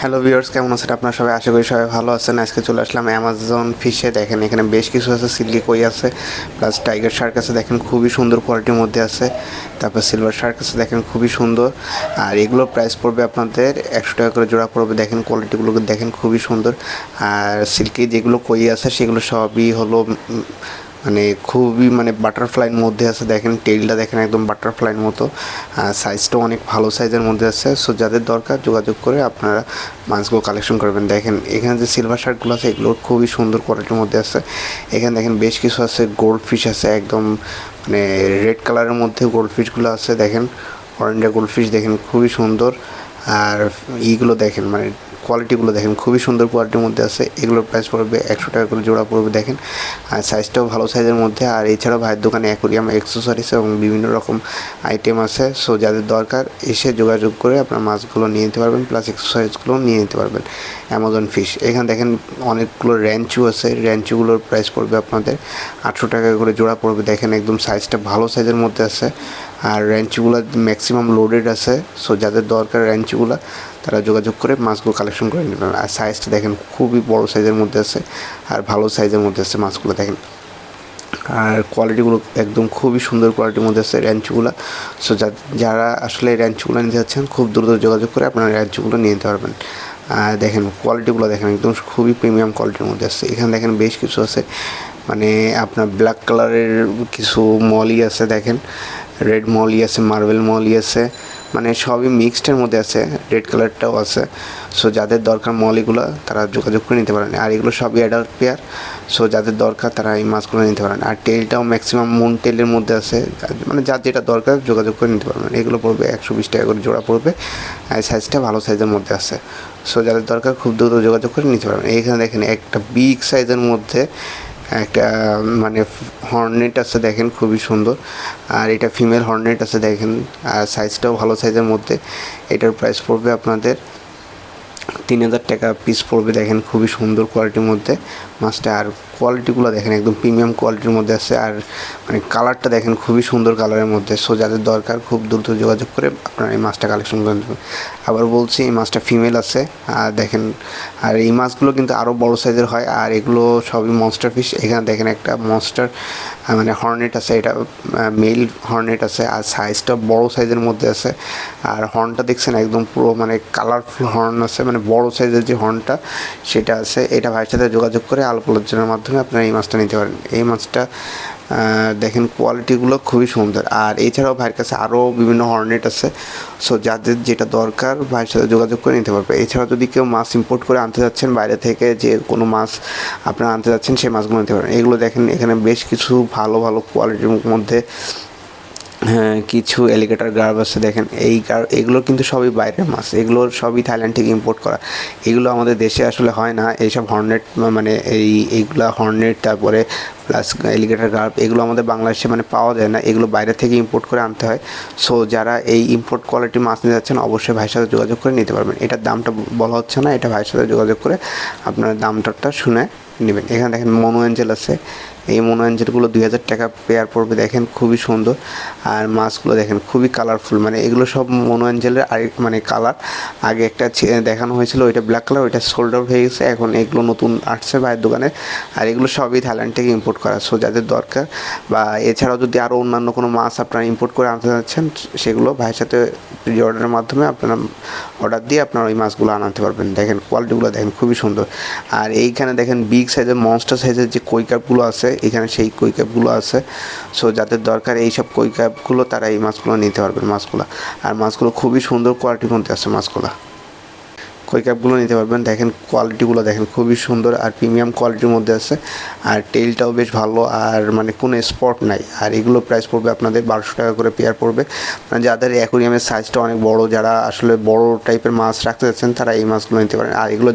Hello viewers কেমন আছেন? আপনারা সবাই আশা করি সবাই ভালো আছেন। আজকে চলে আসলাম অ্যামাজন ফিশে দেখেন, এখানে বেশ কিছু আছে, সিল্কি কই আছে প্লাস টাইগার শার্ক আছে। দেখেন, খুবই সুন্দর কোয়ালিটির মধ্যে আছে। তারপর সিলভার শার্ক আছে, দেখেন, খুবই সুন্দর। আর এগুলো প্রাইস পড়বে আপনাদের একশো টাকা করে জোড়া পড়বে। দেখেন কোয়ালিটিগুলো দেখেন, খুবই সুন্দর। আর সিল্কি যেগুলো কই আছে, সেগুলো সবই হলো মানে খুবই মানে বাটারফ্লাইয়ের মধ্যে আছে। দেখেন টেইলটা দেখেন একদম বাটারফ্লাইয়ের মতো। সাইজটাও অনেক ভালো সাইজের মধ্যে আছে। সো যাদের দরকার যোগাযোগ করে আপনারা মাছগুলো কালেকশন করবেন। দেখেন এখানে যে সিলভার শার্টগুলো আছে, এগুলো খুবই সুন্দর কোয়ালিটির মধ্যে আছে। এখানে দেখেন বেশ কিছু আছে গোল্ড ফিশ আছে একদম মানে রেড কালারের মধ্যে গোল্ড ফিশগুলো আছে। দেখেন অরেঞ্জা গোল্ড ফিশ দেখেন খুবই সুন্দর। আর ইগুলো দেখেন মানে কোয়ালিটিগুলো দেখেন, খুবই সুন্দর কোয়ালিটির মধ্যে আছে। এগুলোর প্রাইস পড়বে একশো টাকা করে জোড়া পড়বে, দেখেন। আর সাইজটাও ভালো সাইজের মধ্যে। আর এছাড়াও ভাইয়ের দোকানে অ্যাকোরিয়াম অ্যাক্সেসরিজ এবং বিভিন্ন রকম আইটেম আছে। সো যাদের দরকার, এসে যোগাযোগ করে আপনার মাছগুলো নিয়ে নিতে পারবেন প্লাস এক্সারসাইজগুলো নিয়ে নিতে পারবেন। অ্যামাজন ফিশ এখানে দেখেন অনেকগুলো র্যাঞ্চু আছে। র্যাঞ্চুগুলোর প্রাইস পড়বে আপনাদের আটশো টাকা করে জোড়া পড়বে। দেখেন একদম সাইজটা ভালো সাইজের মধ্যে আছে। আর র্যাঞ্চুগুলো ম্যাক্সিমাম লোডেড আছে সো যাদের দরকার র্যাঞ্চুগুলো তারা যোগাযোগ করে মাছগুলো কালেকশন করে নেবেন আর সাইজটা দেখেন, খুবই বড় সাইজের মধ্যে আছে, আর ভালো সাইজের মধ্যে আছে মাছগুলো দেখেন। আর কোয়ালিটিগুলো একদম খুবই সুন্দর কোয়ালিটির মধ্যে আছে র্যাঞ্চগুলো সো যা, যারা আসলে র্যাঞ্চগুলো নিতে যাচ্ছেন, খুব দ্রুত যোগাযোগ করে আপনারা র্যাঞ্চগুলো নিয়ে নিতে পারবেন। আর দেখেন কোয়ালিটিগুলো দেখেন, একদম খুবই প্রিমিয়াম কোয়ালিটির মধ্যে আছে। এখানে দেখেন বেশ কিছু আছে মানে আপনার ব্ল্যাক কালারের কিছু মলই আছে দেখেন রেড মলি আছে মার্বেল মলি আছে মানে সবই মিক্সডের মধ্যে আছে রেড কালারটাও আছে। সো যাদের দরকার মলিগুলো তারা যোগাযোগ করে নিতে পারেন। আর এগুলো সবই অ্যাডাল্ট পেয়ার সো যাদের দরকার, তারা এই মাছগুলো নিতে পারেন। আর টেলটাও ম্যাক্সিমাম মুন টেলের মধ্যে আছে মানে যার যেটা দরকার, যোগাযোগ করে নিতে পারবেন। এগুলো পড়বে একশো বিশ টাকা করে জোড়া পড়বে, আর সাইজটা ভালো সাইজের মধ্যে আছে। সো যাদের দরকার, খুব দ্রুত যোগাযোগ করে নিতে পারবেন। এইখানে দেখেন, একটা বিগ সাইজের মধ্যে একটা মানে হর্নেট আছে দেখেন, খুবই সুন্দর। আর এটা ফিমেল হর্নেট আছে দেখেন, আর সাইজটাও ভালো সাইজের মধ্যে। এটার প্রাইস পড়বে আপনাদের তিন হাজার টাকা পিস পড়বে দেখেন, খুবই সুন্দর কোয়ালিটির মধ্যে। মাছটা আর কোয়ালিটিগুলো দেখেন, একদম প্রিমিয়াম কোয়ালিটির মধ্যে আছে। আর মানে কালারটা দেখেন, খুবই সুন্দর কালারের মধ্যে। সো যাদের দরকার, খুব দ্রুত যোগাযোগ করে আপনারা এই মাছটা কালেকশন করে নেবেন। আবার বলছি, এই মাছটা ফিমেল আছে। আর দেখেন, আর এই মাছগুলো কিন্তু আরও বড় সাইজের হয়। আর এগুলো সবই মনস্টার ফিশ এখানে দেখেন একটা মনস্টার মানে হর্নেট আছে। এটা মেল হর্নেট আছে। আর সাইজটা বড় সাইজের মধ্যে আছে। আর হর্নটা দেখছেন, একদম পুরো মানে কালারফুল হর্ন আছে। মানে বড় সাইজের যে হর্নটা সেটা আছে। এটা ভাইয়ের সাথে যোগাযোগ করে আলোক আলোচনার মাধ্যমে আপনারা এই মাছটা নিতে পারেন। এই মাছটা দেখেন কোয়ালিটিগুলো খুবই সুন্দর। আর এছাড়াও ভাইয়ের কাছে আরও বিভিন্ন হর্নেট আছে। সো যাদের যেটা দরকার, ভাইয়ের সাথে যোগাযোগ করে নিতে পারবে। এছাড়াও যদি কেউ মাছ ইম্পোর্ট করে আনতে যাচ্ছেন, বাইরে থেকে যে কোনো মাছ আপনারা আনতে যাচ্ছেন, সেই মাছগুলো নিতে পারেন। এগুলো দেখেন, এখানে বেশ কিছু ভালো ভালো কোয়ালিটির মধ্যে কিছু অ্যালিগেটার গার্ব আছে, দেখেন, এই এগুলো কিন্তু সবই বাইরের মাছ, এগুলো সবই থাইল্যান্ড থেকে ইম্পোর্ট করা। এগুলো আমাদের দেশে আসলে হয় না, এইসব হর্নেট মানে এই, এইগুলা হর্নেট তারপরে প্লাস অ্যালিগেটার গার্ব এগুলো আমাদের বাংলাদেশে মানে পাওয়া যায় না, এগুলো বাইরে থেকে ইম্পোর্ট করে আনতে হয়। সো যারা এই ইম্পোর্ট কোয়ালিটির মাছ নিতে যাচ্ছেন, অবশ্যই ভাইয়ের সাথে যোগাযোগ করে নিতে পারবেন। এটার দামটা বলা হচ্ছে না, এটা ভাইয়ের সাথে যোগাযোগ করে আপনার দামটা শুনে নেবেন। এখানে দেখেন মনো অ্যাঞ্জেল আছে এই মনো অ্যাঞ্জেলগুলো দুই হাজার টাকা পেয়ার পড়বে, দেখেন খুবই সুন্দর। আর মাছগুলো দেখেন খুবই কালারফুল মানে এগুলো সব মনো অ্যাঞ্জেলের আরেক মানে কালার আগে একটা দেখানো হয়েছিল, ওইটা ব্ল্যাক কালার ওইটা সোল্ড আউট হয়ে গেছে, এখন এগুলো নতুন আসছে ভাইয়ের দোকানে। আর এগুলো সবই থাইল্যান্ড থেকে ইম্পোর্ট করা সো যাদের দরকার। বা এছাড়াও যদি আরও অন্যান্য কোনো মাছ আপনারা ইম্পোর্ট করে আনতে যাচ্ছেন, সেগুলো ভাইয়ের সাথে প্রি অর্ডারের মাধ্যমে আপনারা অর্ডার দিয়ে আপনারা ওই মাছগুলো আনাতে পারবেন। দেখেন কোয়ালিটিগুলো দেখেন খুবই সুন্দর। আর এইখানে দেখেন বিগ সাইজের মনস্টার সাইজের যে কই কাপগুলো আছে এখানে সেই কই ক্যাপগুলো আছে। সো যাদের দরকার এই সব কই ক্যাপগুলো তারা এই মাছগুলো নিতে পারবেন, মাছগুলো। আর মাছগুলো খুবই সুন্দর কোয়ালিটির মধ্যে আছে মাছগুলো। কই ক্যাপগুলো নিতে পারবেন? দেখেন কোয়ালিটিগুলো দেখেন, খুবই সুন্দর আর প্রিমিয়াম কোয়ালিটির মধ্যে আছে। আর টেলটাও বেশ ভালো, আর মানে কোনো স্পট নাই। আর এগুলো প্রাইস পড়বে আপনাদের বারোশো টাকা করে পেয়ার পড়বে। মানে যাদের অ্যাকোরিয়ামের সাইজটা অনেক বড়, যারা আসলে বড় টাইপের মাছ রাখতে যাচ্ছেন, তারা এই মাছগুলো নিতে পারেন। আর এগুলো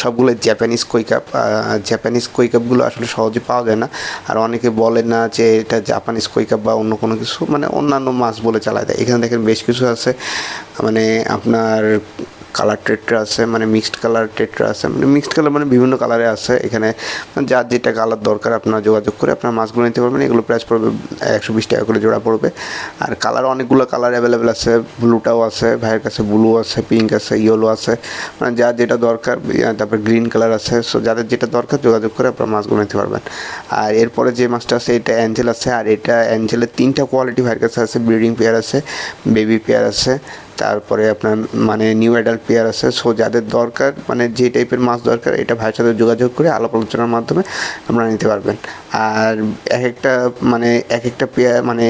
সবগুলো জাপানিজ কই কাপ জাপানিজ কই কাপগুলো আসলে সহজে পাওয়া যায় না। আর অনেকে বলে না যে এটা জাপানিজ কই কাপ বা অন্য কোনো কিছু মানে অন্যান্য মাছ বলে চালায় দেয়। এখানে দেখেন বেশ কিছু আছে। মানে আপনার কালার টেট্রা আছে মানে মিক্সড কালার টেট্রা আছে মানে মিক্সড কালার মানে বিভিন্ন কালারে আছে। এখানে যার যেটা কালার দরকার, আপনারা যোগাযোগ করে আপনার মাছগুলো নিতে পারবেন। এগুলো প্রাইস পড়বে একশো বিশ টাকা করে জোড়া পড়বে। আর কালার অনেকগুলো কালার অ্যাভেলেবেল আছে। ব্লুটাও আছে, ভাইয়ের কাছে ব্লু আছে পিঙ্ক আছে ইয়েলো আছে। মানে যার যেটা দরকার তারপর গ্রিন কালার আছে। সো যাদের যেটা দরকার, যোগাযোগ করে আপনারা মাছগুলো নিতে পারবেন। আর এরপরে যে মাছটা আছে, এটা অ্যাঞ্জেল আছে। আর এটা অ্যাঞ্জেলের তিনটা কোয়ালিটি ভাইয়ের কাছে আছে। ব্রিডিং পেয়ার আছে বেবি পেয়ার আছে। তারপরে আপনার মানে নিউ অ্যাডাল্ট পেয়ার আছে সো যাদের দরকার মানে যে টাইপের মাছ দরকার, এটা ভাইয়ের সাথে যোগাযোগ করে আলাপ আলোচনার মাধ্যমে আপনারা নিতে পারবেন। আর এক একটা মানে এক একটা পেয়ার মানে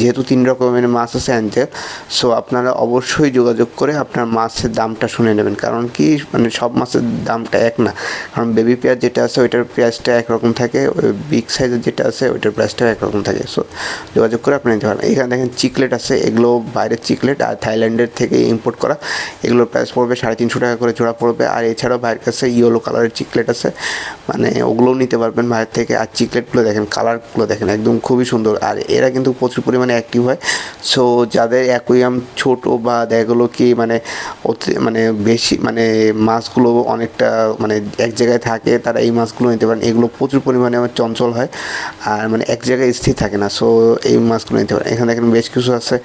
যেহেতু তিন রকমের মাছ আছে অ্যাঞ্জেল সো আপনারা অবশ্যই যোগাযোগ করে আপনার মাছের দামটা শুনে নেবেন। কারণ কি মানে সব মাছের দামটা এক না। কারণ বেবি পেয়ার যেটা আছে, ওইটার প্রাইসটা একরকম থাকে, ওই বিগ সাইজের যেটা আছে, ওইটার প্রাইসটাও একরকম থাকে। সো যোগাযোগ করে আপনি নিতে পারবেন। এখানে দেখেন চিকলেট আছে, এগুলো বাইরের চিকলেট আর থাইল্যান্ডের থেকে ইম্পোর্ট করা। এগুলোর প্রাইস পড়বে সাড়ে তিনশো টাকা করে জোড়া পড়বে। আর এছাড়াও ভাইয়ের কাছে ইয়েলো কালারের চিকলেট আছে। মানে ওগুলোও নিতে পারবেন ভাইয়ের থেকে। আর চিকলেটগুলো দেখেন কালারগুলো দেখেন, একদম খুবই সুন্দর। আর এরা কিন্তু প্রচুর পরিমাণে অ্যাক্টিভ হয়। সো যাদের অ্যাকুয়াম ছোট বা দেখা কি মানে মানে বেশি মানে মাছগুলো অনেকটা মানে এক জায়গায় থাকে, তারা এই মাছগুলো নিতে পারেন। এগুলো প্রচুর পরিমাণে আমার চঞ্চল হয়। আর মানে এক জায়গায় স্থির থাকে না। সো এই মাছগুলো নিতে পারেন। এখানে দেখেন বেশ কিছু আছে।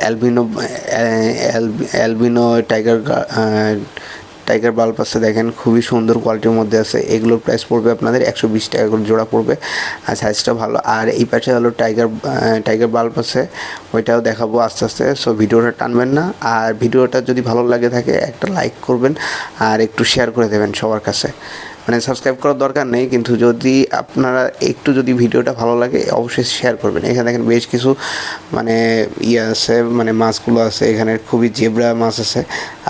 Albino albino tiger tiger bulb আছে দেখেন, খুবই সুন্দর কোয়ালিটির মধ্যে আছে। এগুলোর প্রাইস পড়বে আপনাদের একশো বিশ টাকা করে জোড়া পড়বে, আর সাইজটা ভালো। আর এই পাশে হলো টাইগার টাইগার বাল্ব আছে, ওইটাও দেখাবো আস্তে আস্তে। সো ভিডিওটা টানবেন না, আর ভিডিওটা যদি ভালো লাগে থাকে, একটা লাইক করবেন, আর একটু শেয়ার করে দেবেন সবার কাছে। মানে সাবস্ক্রাইব করার দরকার নেই, কিন্তু যদি আপনারা একটু যদি ভিডিওটা ভালো লাগে, অবশ্যই শেয়ার করবেন। এখানে দেখেন বেশ কিছু মানে ইয়ে আছে মানে মাছগুলো আছে, এখানে খুবই জেবরা মাছ আছে,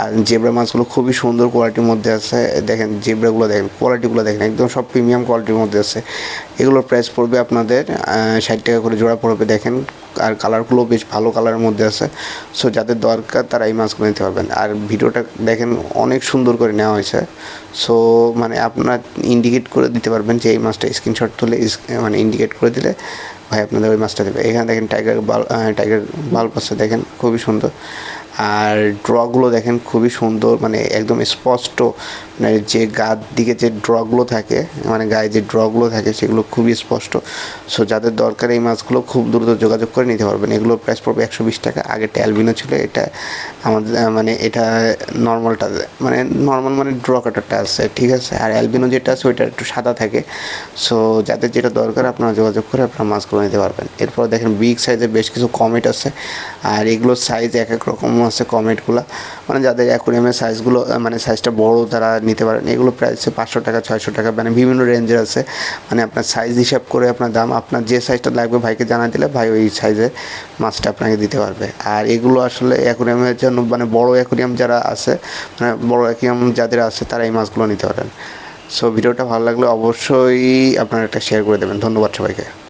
আর জেবরা মাছগুলো খুবই সুন্দর কোয়ালিটির মধ্যে আছে। দেখেন জেবরাগুলো দেখেন কোয়ালিটিগুলো দেখেন, একদম সব প্রিমিয়াম কোয়ালিটির মধ্যে আছে। এগুলোর প্রাইস পড়বে আপনাদের ষাট টাকা করে জোড়া পড়বে, দেখেন, আর কালারগুলো বেশ ভালো কালারের মধ্যে আছে। সো যাদের দরকার, তারা এই মাছগুলো নিতে পারবেন। আর ভিডিওটা দেখেন, অনেক সুন্দর করে নেওয়া হয়েছে। সো মানে আপনার ইন্ডিকেট করে দিতে পারবেন যে এই মাছটা স্ক্রিনশট তুলে মানে ইন্ডিকেট করে দিলে ভাই আপনাদের ওই মাছটা দেবে। এখানে দেখেন টাইগার বাল টাইগার বাল্ব আছে, দেখেন, খুবই সুন্দর। আর ড্রগুলো দেখেন খুবই সুন্দর মানে একদম স্পষ্ট মানে যে গার দিকে যে ড্রগুলো থাকে মানে গায়ে যে ড্রগুলো থাকে সেগুলো খুবই স্পষ্ট। সো যাদের দরকার এই মাছগুলো খুব দ্রুত যোগাযোগ করে নিতে পারবেন। এগুলোর প্রাইস পড়বে একশো বিশ টাকা। আগে ট্যালবিনো ছিল, এটা আমাদের মানে এটা নর্মালটা মানে নর্মাল মানে ড্র কাটারটা আছে, ঠিক আছে? আর অ্যালবিনো যেটা আছে, ওইটা একটু সাদা থাকে। সো যাদের যেটা দরকার, আপনারা যোগাযোগ করে আপনারা মাছগুলো নিতে পারবেন। এরপর দেখেন বিগ সাইজের বেশ কিছু কমেট আছে। আর এগুলোর সাইজ এক এক রকম আছে কমেটগুলো মানে যাদের অ্যাকুরিয়ামের সাইজগুলো মানে সাইজটা বড় তারা নিতে পারেন। এগুলো প্রাইস পাঁচশো টাকা, ছয়শো টাকা মানে বিভিন্ন রেঞ্জের আছে। মানে আপনার সাইজ হিসাব করে আপনার দাম, আপনার যে সাইজটা লাগবে ভাইকে জানা দিলে ভাই ওই সাইজে মাছটা আপনাকে দিতে পারবে। আর এগুলো আসলে অ্যাকুরিয়ামের জন্য মানে বড় অ্যাকুরিয়াম যারা আছে মানে বড় অ্যাকুরিয়াম যাদের আছে তারা এই মাছগুলো নিতে পারেন। সো ভিডিওটা ভালো লাগলে অবশ্যই আপনারা একটা শেয়ার করে দেবেন। ধন্যবাদ সবাইকে।